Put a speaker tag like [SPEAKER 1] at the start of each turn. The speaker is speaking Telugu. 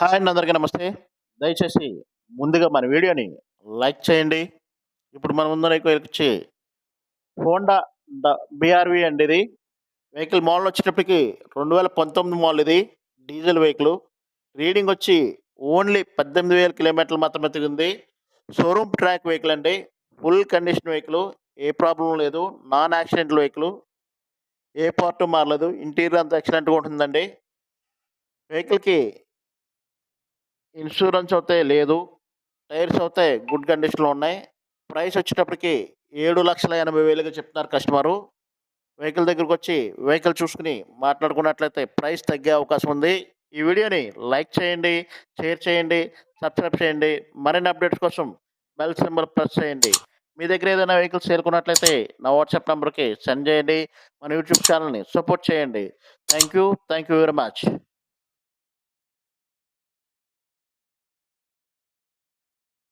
[SPEAKER 1] హాయ్ అండి అందరికీ నమస్తే. దయచేసి ముందుగా మన వీడియోని లైక్ చేయండి. ఇప్పుడు మన ముందు వచ్చి హోండా బిఆర్వి అండి ఇది. వెహికల్ మోడల్ వచ్చేటప్పటికి రెండు వేల పంతొమ్మిది మోడల్ ఇది. Diesel vehicle. రీడింగ్ వచ్చి ఓన్లీ పద్దెనిమిది వేల కిలోమీటర్లు మాత్రమే తిరిగింది. షోరూమ్ ట్రాక్ వెహికల్ అండి. Full condition vehicle. ఏ ప్రాబ్లం లేదు. Non accident vehicle. ఏ పార్ట్ మారలేదు. ఇంటీరియర్ అంతా ఎక్సలెంట్గా ఉంటుందండి. వెహికల్కి ఇన్సూరెన్స్ అయితే లేదు. టైర్స్ అయితే గుడ్ కండిషన్లో ఉన్నాయి. ప్రైస్ వచ్చేటప్పటికి ఏడు లక్షల ఎనభై వేలుగా చెప్తున్నారు కస్టమరు. వెహికల్ దగ్గరకు వచ్చి వెహికల్ చూసుకుని మాట్లాడుకున్నట్లయితే ప్రైస్ తగ్గే అవకాశం ఉంది. ఈ వీడియోని లైక్ చేయండి షేర్ చేయండి సబ్స్క్రైబ్ చేయండి. మరిన్ని అప్డేట్స్ కోసం బెల్ సింబల్ ప్రెస్ చేయండి. మీ దగ్గర ఏదైనా వెహికల్స్ చేరుకున్నట్లయితే నా వాట్సాప్ నెంబర్కి సెండ్ చేయండి. మన యూట్యూబ్ ఛానల్ని సపోర్ట్ చేయండి. Thank you thank you very much.